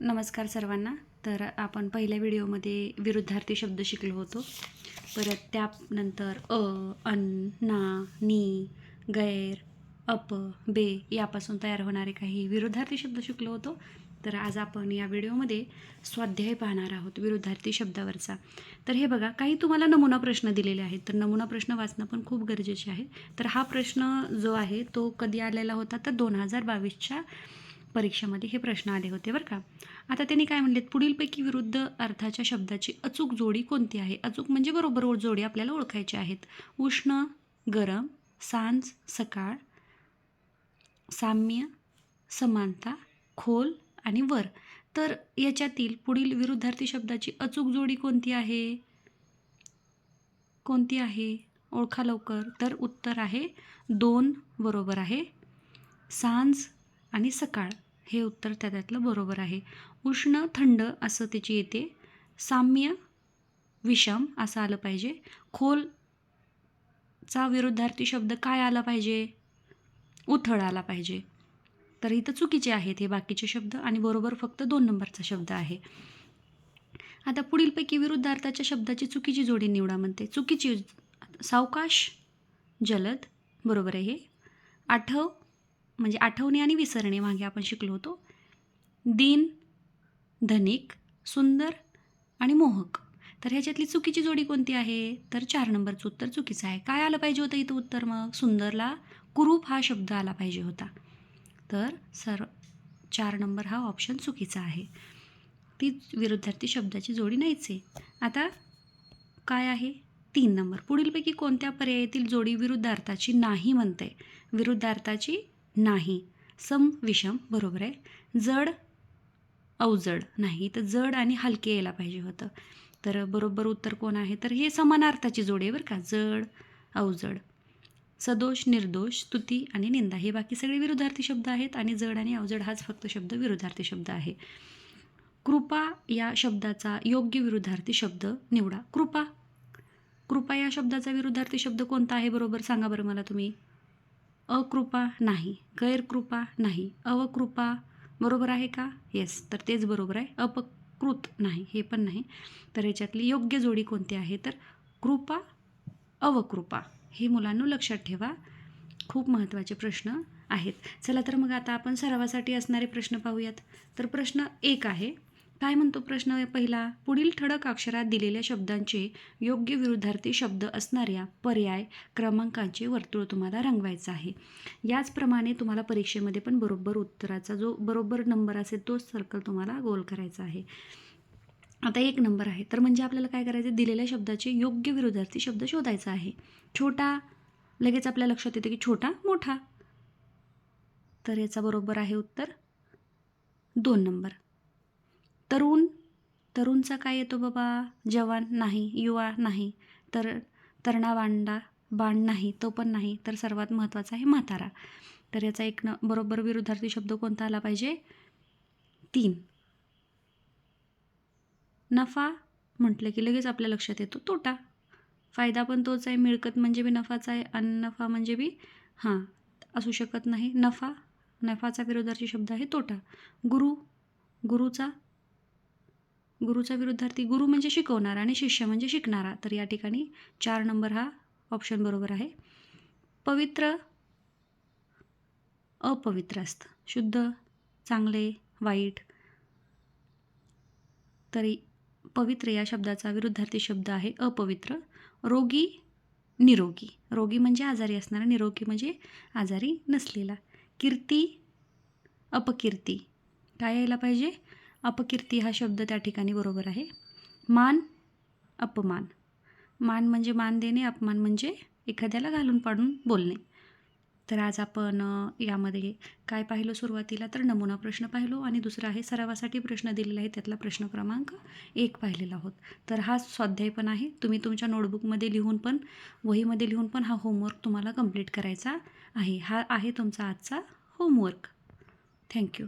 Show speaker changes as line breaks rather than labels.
नमस्कार सर्वांना. तर आपण पहिल्या व्हिडिओमध्ये विरुद्धार्थी शब्द शिकलो होतो. परत त्यानंतर अ अन ना नी गैर अप बे यापासून तयार होणारे काही विरुद्धार्थी शब्द शिकलो होतो. तर आज आपण या व्हिडिओमध्ये स्वाध्याय पाहणार आहोत विरुद्धार्थी शब्दावरचा. तर हे बघा काही तुम्हाला नमुना प्रश्न दिलेले आहेत. तर नमुना प्रश्न वाचणं पण खूप गरजेचे आहे. तर हा प्रश्न जो आहे तो कधी आलेला होता? तर दोन हजार बावीसच्या परीक्षेमध्ये हे प्रश्न आले होते बरं का. आता त्यांनी काय म्हणलेत? पुढीलपैकी विरुद्ध अर्थाच्या शब्दाची अचूक जोडी कोणती आहे? अचूक म्हणजे बरोबर जोडी आपल्याला ओळखायची आहेत. उष्ण गरम सांज सकाळ साम्य समानता खोल आणि वर. तर याच्यातील पुढील विरुद्धार्थी शब्दाची अचूक जोडी कोणती आहे? कोणती आहे? ओळखा लवकर. तर उत्तर आहे दोन बरोबर आहे. सांज आणि सकाळ. हे उत्तर त्या त्यातलं बरोबर आहे. उष्ण थंड असं त्याची येते. साम्य विषम असं आलं पाहिजे. खोलचा विरुद्धार्थी शब्द काय आला पाहिजे? उथळ आला पाहिजे. तर इथं चुकीचे आहेत हे बाकीचे शब्द आणि बरोबर फक्त दोन नंबरचा शब्द आहे. आता पुढीलपैकी विरुद्धार्थाच्या शब्दाची चुकीची जोडी निवडा म्हणते. चुकीची सावकाश जलद बरोबर आहे हे. आठव म्हणजे आठवणे आणि विसरणे मागे आपण शिकलो होतो. दिन धनिक सुंदर आणि मोहक. तर ह्याच्यातली चुकीची जोडी कोणती आहे? तर चार नंबरचं उत्तर चुकीचं आहे. काय आलं पाहिजे होतं इथं उत्तर मग? सुंदरला कुरूप हा शब्द आला पाहिजे होता. तर सर चार नंबर हा ऑप्शन चुकीचा आहे. ती विरुद्धार्थी शब्दाची जोडी नाहीच आहे. आता काय आहे? तीन नंबर. पुढीलपैकी कोणत्या पर्यायातील जोडी विरुद्धार्थाची नाही म्हणते? विरुद्धार्थाची नाही. सम विषम बरोबर आहे. जड अवजड नाही. तर जड आणि हलके यायला पाहिजे होतं. तर बरोबर उत्तर कोण आहे? तर हे समानार्थाची जोडी आहे बरं का. जड अवजड. सदोष निर्दोष स्तुती आणि निंदा. हे बाकी सगळे विरुद्धार्थी शब्द आहेत आणि जड आणि अवजड हाच फक्त शब्द विरुद्धार्थी शब्द आहे. कृपा या शब्दाचा योग्य विरुद्धार्थी शब्द निवडा. कृपा. कृपा या शब्दाचा विरुद्धार्थी शब्द कोणता आहे? बरोबर सांगा बरं मला तुम्ही. अकृपा नाही गैरकृपा नाही अवकृपा बरोबर आहे का? येस तर तेच बरोबर आहे. अपकृत नाही हे पण नाही. तर याच्यातली योग्य जोडी कोणती आहे? तर कृपा अवकृपा. हे मुलांना लक्षात ठेवा. खूप महत्त्वाचे प्रश्न आहेत. चला तर मग आता आपण सरावासाठी असणारे प्रश्न पाहूयात. तर प्रश्न एक आहे. काय म्हणतो प्रश्न पहिला? पुढील ठळक अक्षरात दिलेल्या शब्दांचे योग्य विरुद्धार्थी शब्द असणाऱ्या पर्याय क्रमांकांचे वर्तुळ तुम्हाला रंगवायचं आहे. याचप्रमाणे तुम्हाला परीक्षेमध्ये पण बरोबर उत्तराचा जो बरोबर नंबर असेल तोच सर्कल तुम्हाला गोल करायचा आहे. आता एक नंबर आहे. तर म्हणजे आपल्याला काय करायचं? दिलेल्या शब्दाचे योग्य विरुद्धार्थी शब्द शोधायचा आहे. छोटा लगेच आपल्या लक्षात येते की छोटा मोठा. तर याचा बरोबर आहे उत्तर दोन नंबर. तरुण तरुणचा काय येतो बाबा? जवान नाही युवा नाही तर तरणावांडा बाण नाही तो पण नाही. तर सर्वात महत्त्वाचा आहे म्हातारा. तर याचा एक न बरोबर विरुद्धार्थी शब्द कोणता आला पाहिजे? तीन. नफा म्हटलं की लगेच आपल्या लक्षात येतो. तोटा. फायदा पण तोच आहे. मिळकत म्हणजे बी नफाचा आहे आणि नफा म्हणजे बी हां असू शकत नाही. नफा नफाचा विरुद्धार्थी शब्द आहे तोटा. गुरु गुरुचा गुरुचा विरुद्धार्थी गुरु म्हणजे शिकवणारा आणि शिष्य म्हणजे शिकणारा. तर या ठिकाणी चार नंबर हा ऑप्शन बरोबर आहे. पवित्र अपवित्र असतं. शुद्ध चांगले वाईट. तरी पवित्र या शब्दाचा विरुद्धार्थी शब्द आहे अपवित्र. रोगी निरोगी. रोगी म्हणजे आजारी असणारा निरोगी म्हणजे आजारी नसलेला. कीर्ती अपकीर्ती. काय यायला पाहिजे? अपकीर्ती हा शब्द त्या ठिकाणी बरोबर आहे. मान अपमान. मान म्हणजे मान देणे अपमान म्हणजे एखाद्याला घालून पाडून बोलणे. तर आज आपण यामध्ये काय पाहिलो सुरुवातीला? तर नमुना प्रश्न पाहिलो आणि दुसरा आहे सरावासाठी प्रश्न दिलेला आहे त्यातला प्रश्न क्रमांक एक पाहिलेला आहोत. तर हा स्वाध्याय पण आहे तुम्ही तुमच्या नोटबुकमध्ये लिहून पण वहीमध्ये लिहून पण हा होमवर्क तुम्हाला कंप्लीट करायचा आहे. हा आहे तुमचा आजचा होमवर्क. थँक्यू.